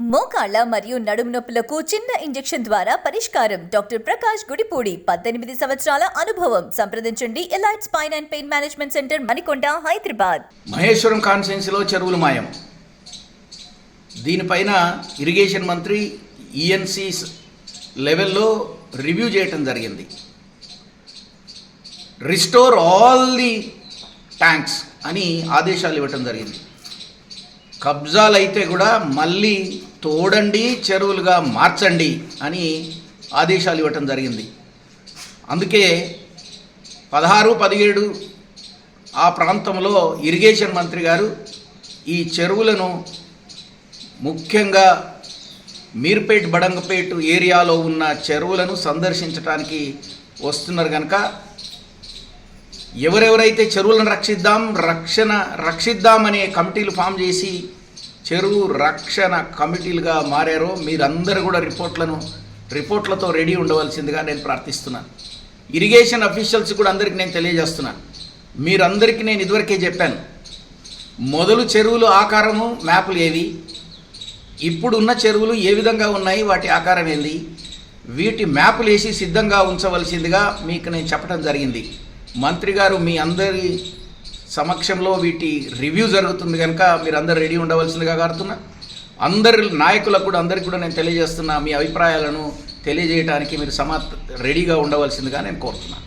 మోకాళ్ళ మరియు నడుము నొప్పులకు చిన్న ఇంజెక్షన్ ద్వారా పరిష్కారం. డాక్టర్ ప్రకాష్ గుడిపూడి పద్దెనిమిది సంవత్సరాల అనుభవం. సంప్రదించండి. Elite spine and pain management centre Manikonda Hyderabad. Maheshwaram కాన్స్టిట్యున్సీలో చెరువులు మాయం. దీనిపైన ఇరిగేషన్ మంత్రి ఈఎన్సి లెవెల్లో రివ్యూ చేయటం జరిగింది. రిస్టోర్ ఆల్ ది ట్యాంక్స్ అని ఆదేశాలు ఇవ్వటం జరిగింది. కబ్జాలు అయితే కూడా మళ్ళీ తోడండి చెరువులుగా మార్చండి అని ఆదేశాలు ఇవ్వటం జరిగింది. అందుకే పదహారు పదిహేడు ఆ ప్రాంతంలో ఇరిగేషన్ మంత్రి గారు ఈ చెరువులను ముఖ్యంగా మీర్పేట్ బడంగపేట్ ఏరియాలో ఉన్న చెరువులను సందర్శించడానికి వస్తున్నారు కనుక ఎవరెవరైతే చెరువులను రక్షిద్దాం రక్షణ రక్షిద్దాం అనే కమిటీలు ఫామ్ చేసి చెరువు రక్షణ కమిటీలుగా మారారో మీరందరూ కూడా రిపోర్ట్లను రిపోర్ట్లతో రెడీ ఉండవలసిందిగా నేను ప్రార్థిస్తున్నాను. ఇరిగేషన్ అఫీషియల్స్ కూడా అందరికీ నేను తెలియజేస్తున్నాను. మీరందరికీ నేను ఇదివరకే చెప్పాను. మొదలు చెరువులు ఆకారము మ్యాపులు ఏవి? ఇప్పుడున్న చెరువులు ఏ విధంగా ఉన్నాయి? వాటి ఆకారం ఏంది? వీటి మ్యాపులు వేసి సిద్ధంగా ఉంచవలసిందిగా మీకు నేను చెప్పడం జరిగింది. మంత్రి గారు మీ అందరి సమక్షంలో వీటి రివ్యూ జరుగుతుంది కనుక మీరు అందరు రెడీ ఉండవలసిందిగా కారుతున్నా. అందరి నాయకులకు కూడా అందరికీ కూడా నేను తెలియజేస్తున్నా మీ అభిప్రాయాలను తెలియజేయడానికి మీరు సమా రెడీగా ఉండవలసిందిగా నేను కోరుతున్నాను